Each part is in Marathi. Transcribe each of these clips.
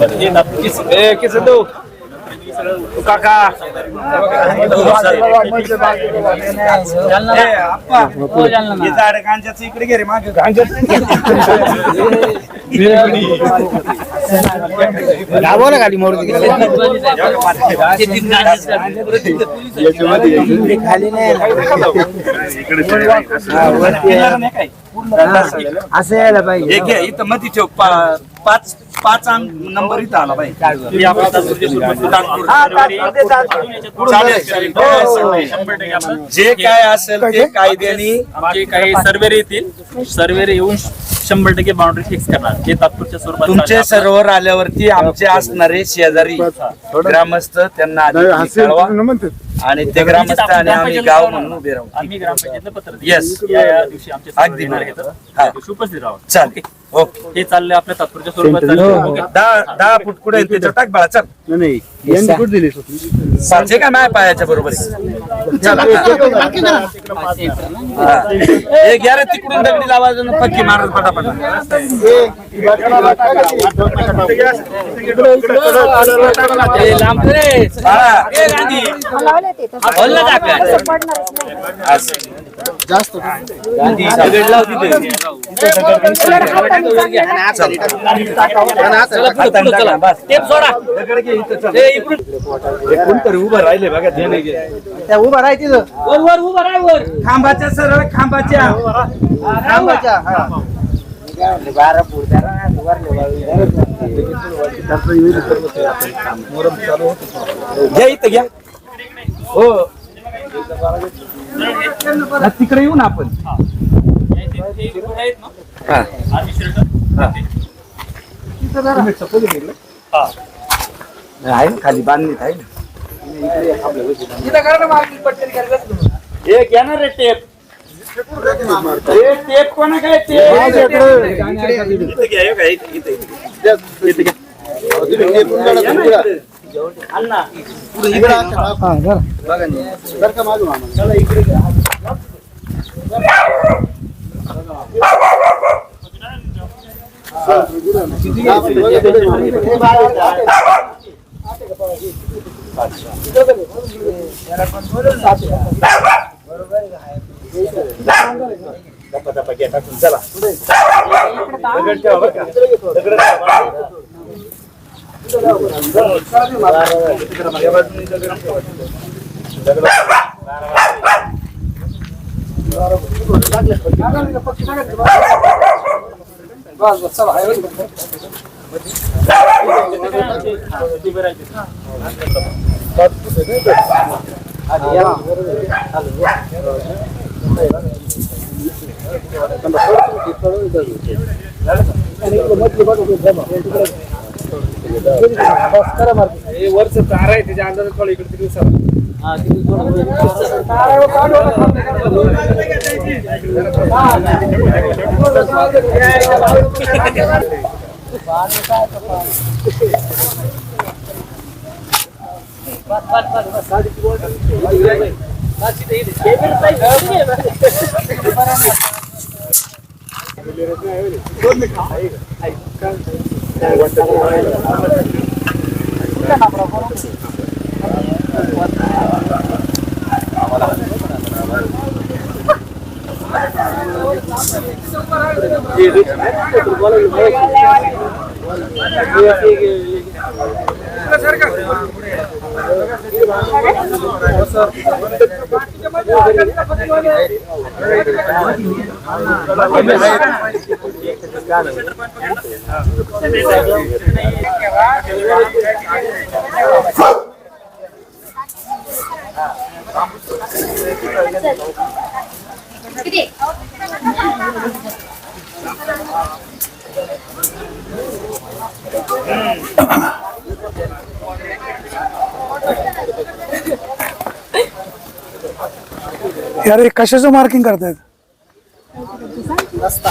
ए काका. गांजाचं इकडे घे रे मागे. दाबवलं खाली मोरू खाली नाही असं यायला पाहिजे. इथं ठेव. पा- पाच पाच अंक नंबर इथं आला पाहिजे हे. हो. जे काय असेल ते कायद्याने आमचे काही सर्वेर येतील. सर्वेर येऊन शंभर टक्के बाउंड्री फिक्स करणार. ते तात्पुरच्या स्वरूपात तुमचे. सर्वर आल्यावरती आमचे असणारे शेजारी ग्रामस्थ त्यांना आधी कळवा. आणि ते ग्रामस्थ आणि आम्ही गाव म्हणून उभे राहू. आम्ही ग्रामपंचायतला पत्र. Yes. या दिवशी आमचे अगदी. हा. उपस्थित राहा चालेल. हे. चाललंय आपल्या तात्पुरच्या स्वरूपात चाललंय. ओके. दहा दहा फूट पुढे त्याच्या टाक बाळा चल. नाही साचे काय माय पायाच्या बरोबर आहे. चला. हा. हे. घ्या रे तिकडून दगडी लावायचं आणि पक्की मारत पटापटा. ए, लांब रे. बाळा, ए, गांधी. असं. हे कोणतरी उभं राहिले बघा ते नाही घे. त्या उभा राहायची वर वर उभा राहा वर. खांबाच्या सरळ खांबाच्या. खांबाच्या हा. बारा पुढच्या घ्या इथं घ्या. हो. तिकडे येऊ ना आपण. हा. आहे ना खाली बांधणी आहे ना. हे घ्या ना रे टेप टेप कोणा काय टेप इथं घ्या, हे काय, इथं, इथं, इथं. इथं. घ्या. चला. दगड ठेवा बरं का. दगड ठेवा. या बाजूने दगड ठेवा. हे वरचं तार आहे त्याच्या अंदाज थोडं इकडे तिकडे सर Terima kasih. अरे कशाचं मार्किंग करतायत? रस्ता.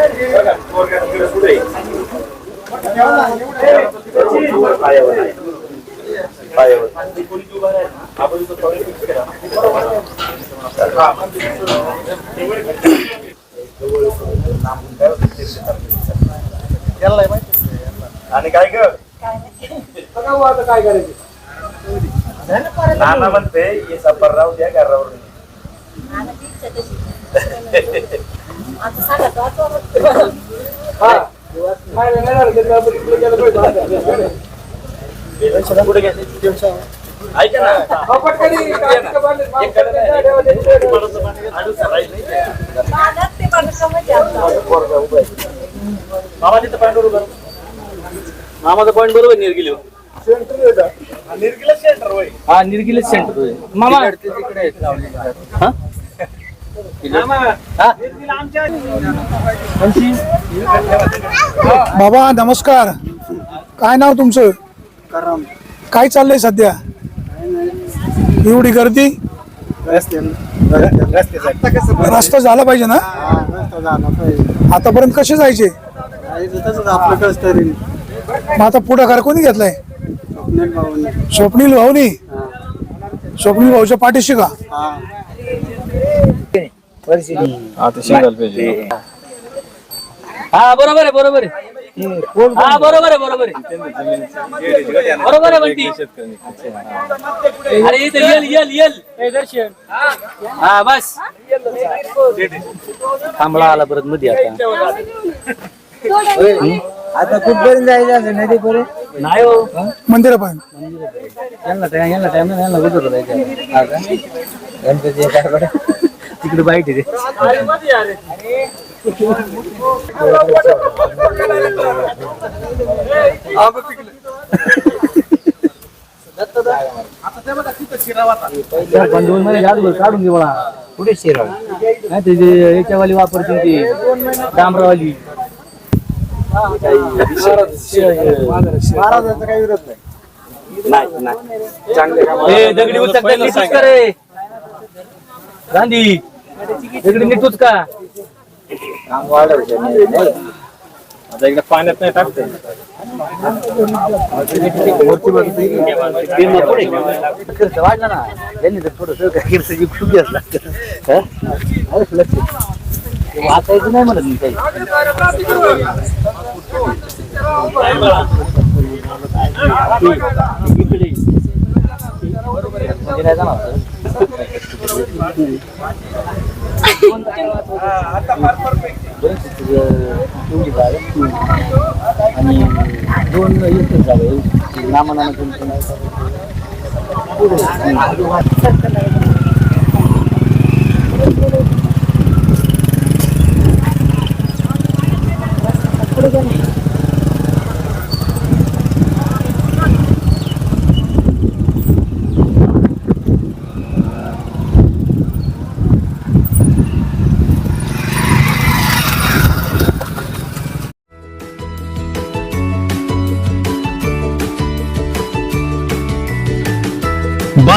ओके ना दगड आणि काय ग? नाना म्हणते हे सफर राहू द्या घरावर आता सांगा तो आता ऐका ना. पाण्यात ते बांधकामाचे आमचं. मामा तिथं पॉईंट बरोबर मामाचा पॉईंट बरोबर निर्गिली निर्गिला सेंटर होय. हा निर्गिली सेंटर मामा. हा? हा? बाबा नमस्कार. काय नाव तुमचं? काय चाललंय सध्या? एवढी गर्दी? रस्ता झाला पाहिजे ना? आतापर्यंत कसे जायचे? मग आता पुढाकार कोणी घेतलाय? स्वप्नील भाऊनी. स्वप्नील भाऊच्या पाठीशी का? हा बरोबर आहे बरोबर आहे. हा बरोबर आहे बरोबर आहे. बरोबर आहे म्हणती अरे इथं येल येल येल. दर्शन. हा बस. थांबला आला परत मध्ये आता. आता कुठपर्यंत जायचं असं नदीपर्यंत? नाही हो. मंदिरापर्यंत. यांना टाइम यांना टाइम यांना कुठं जायचं गणपती एकाकडे तिकडे बाईट आहे. ते. दोन महिने जादू काढून घे मला कुठे शिराव नाही ते जे याच्यावाली वापरते ती डांबरावाली. महाराजांचा काही विरोध नाही ए दगडी उचक दगडी नीटूच का रे गांधी दगडी नीटूच का आता इकडे पाण्यात नाही टाकते खर्च वाढला ना त्यांनी तर थोडं सहकार्य केलं तर खूप जास्त लागतं. हं? आलंच लक्षात. ते वाचायचं नाही म्हणत मी काही म्हणजे नाही जाणार एवढी जागा आणि दोन एकच जागा एवढी. नामानानं दोन तीन